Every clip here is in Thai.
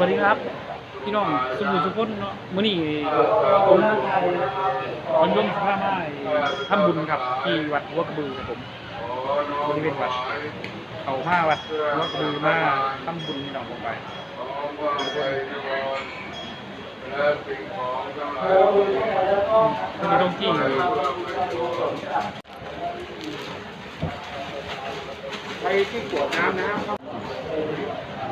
วัสดีครับ พี่น้องสุขุมสุขนเนาะมื้อนี้ผมวันร่วมสภาไม้ทำบุญครับที่วัดหัวกระบือครับผมบริเวณวัดเขามาวัดหัวกระบือมาทำบุญพี่น้องลงไปมีตรงที่ไปที่กวดน้ำนะครับ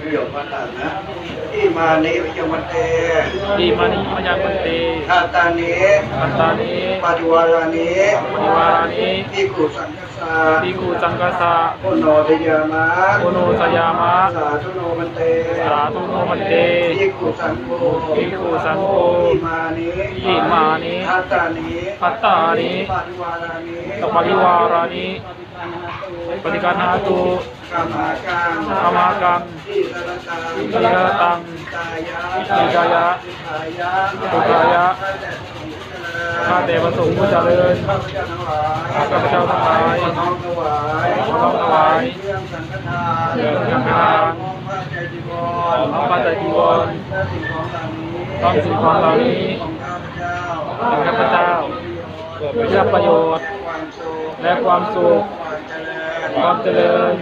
นิยมพัฒนะที่มานิวิจมันเตอิมานิมะยังปันเตทาตานิอัตตานิปฏิวารานิปฏิวารานิที่กุสังฆสาภิกขุสังฆสะโอโนทยามะโอโนสยามะสาธุโนมันเตสาธุโนมันเตที่กุสังโฆภิกขุสังโฆที่มานิอิมานิทาตานิอัตตานิปฏิวารานิตปริวารานิปฏิการนาตุ กามากังอามากังที่สรตังที่สรตังตายะทิตายะทิทายะทิทายะข้าแต่พระสงฆ์ผู้เจริญข้าพเจ้าทั้งหลายข้าพเจ้าทั้งหลายขอน้อมถวายขอน้อมถวายเครื่องสังฆทานเครื่องสังฆทานของพระใจจีวรของพระใจจีวรและสิ่งของเหล่านี้ต้องสิ่งของเหล่านี้ของข้าพเจ้าของข้าพเจ้าเพื่อประโยชน์และความสุขความเจริญ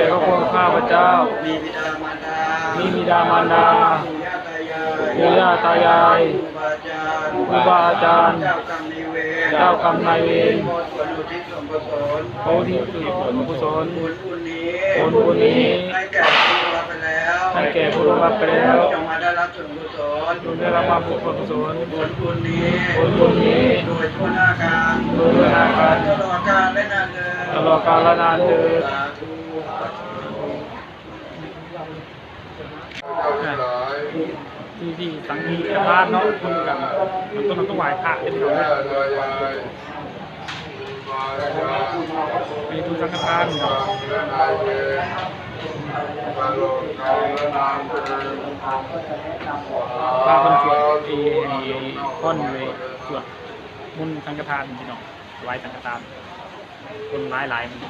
เจ้าแก่ครอบครัวของข้าพเจ้า มีบิดามารดามีบิดามารดาปู่ย่าตายายปู่ย่าตายายครูบาอาจารย์ครูบาอาจารย์ เจ้ากรรมนายเวรเจ้ากรรมนายเวรขอส่วนอุทิศส่วนกุศลโอที่สุดผลกุศลบุญบุญนี้บุญบุญนี้ให้แก่ผู้รับไปแล้วให้แก่ผู้ร่วงรับไปแล้วจงมาได้รับส่วนกุศลจงได้รับมาบุญกุศลบุญบุญนี้บุญบุญนี้โดยทั่วหน้าการโดยทั่วหน้าการตลอดกาลและนานเดินตลอดกาลนานเถิดสาธุ ที่ที่สังฆีกพานเนาะคุณกันมันต้องต้องไหว้พระเป็นเราไปดูสังฆทานเนาะพาคนสวดไอ้ไอ้นเลยสวดมุนสังฆทานพี่น้องไหว้สังฆทาน คนหลายหลายๆมันม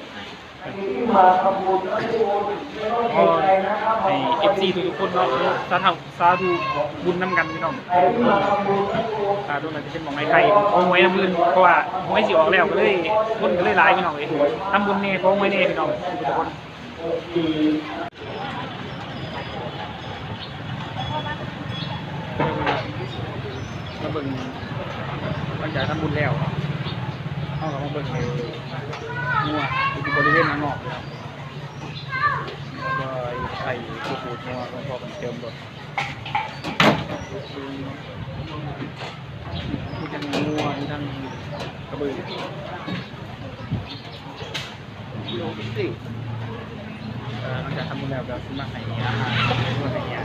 าทำบุญและที่บุญไม่ต้อ ให้เอฟซีทุกๆคนเนาะสาธุสาธุบุญน้ำกันพี่น้องมาทำบุญและที่บุญสาธุมันจะเป็นหมองไอ้ไข่ของหวยน้ำมืนเพราะว่าหวยสิออกแล้วก็เลยคนก็เลยหลายพี่น้องเลยทำบุญเน่ของหวยเน่พี่น้องทุกคนมาเบิ่งหลังจากทำบุญแล้วเข้ากับมาเบิ่งเลยงัวอยู่บริเวณข้นออกเลยครับแล้ว ก็ไอ้ข่ปูปูงัวหลวงพ่อเป็นเติมรถมีทั้งงัวมีทั้งกระบือเอ่อหลังจากทำบุญแล้วก็ซื้อมาให้อาหารมาให้ยา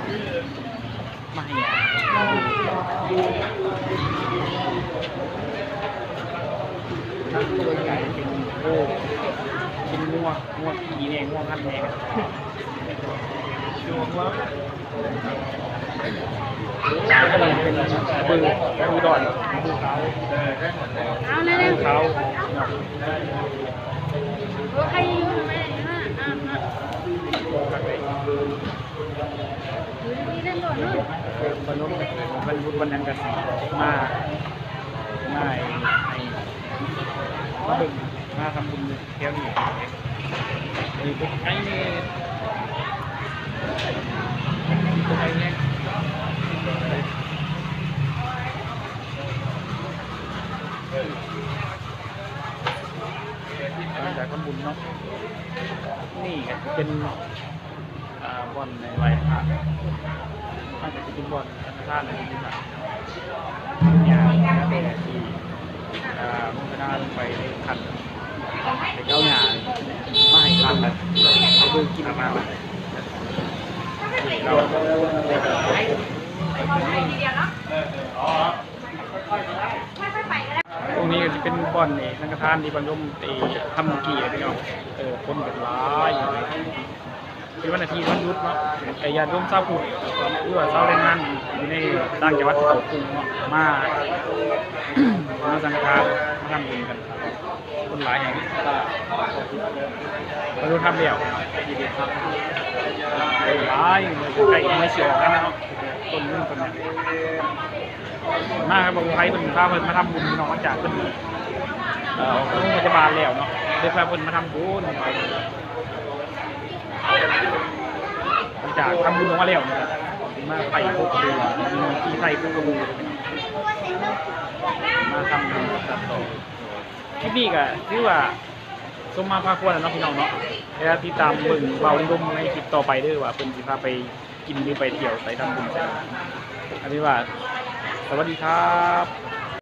มาให้ยาตัวใหญ่เป็นโอ้ เป็นงัวงัวผีเนี่ยงัวพันแน่กันดูงัวกำลังเป็นกระบือกระบือดอนกระบือขาวเอาเลยกระบือขาวใครอยู่ทำไมเนี่ยอะอะอยู่ดีๆเล่นโดดนู่นบรรลุบรรลุบรรยังกสีมามาไอ้ไอ้มาบึงมาทำบุญเที่ยวนี่ ไอ้พวกไอ้นี่พวกไอ้เนี่ยหลังจากทำบุญเนาะ นี่ก็เป็นบอลในวัยพระน่าจะเป็นบอลธนาคารในที่ไหนอย่างแต่ที่อ่ามุกนาลงไปในคันในเจ้าหนา มาให้คันกันเอาดูกินมาบ้างเราตรงนี้ก็จะเป็นบอลนี่สังฆทานที่บรรยมตีทำเมื่อกี้พี่น้องเออคนกันร้ายอยู่เลยเป็นวันอาทิตย์วันหยุดเนาะไอ้ญาติโยมชาวพุทธหรือว่าชาวแรงงานอยู่ในต่างจังหวัดที่เขากรุงเนาะมามาสังฆทาน มาทำบุญกันครับคนหลายแห่งก็มาดูทำเดี่ยวหลายใกล้ไม่เสียวกันเนาะต้นนึงต้นนี้มาครับบอกไทยเป็นพาวเพิ่นมาทำบุญน้องมาจากเพิ่นเอ่อโรงพยาบาลแล้วเนาะเลยพาเพิ่นมาทำบุญหลังจากทำบุญออกมาแล้วเนี่ยมาไต่พวกดูมีที่ไต่พวกดู มาทำบุญกับต่อคลิปนี้ก็ถือว่าสมมาพาควรแล้วเนาะพี่น้องเนาะแล้วติดตามเบิ่งเบาดุมในคลิปต่อไปด้วยว่าเพิ่นสิพาไปกินหรือไปเที่ยวไปทำบุญใส่อันนี้ว่า สวัสดีครับ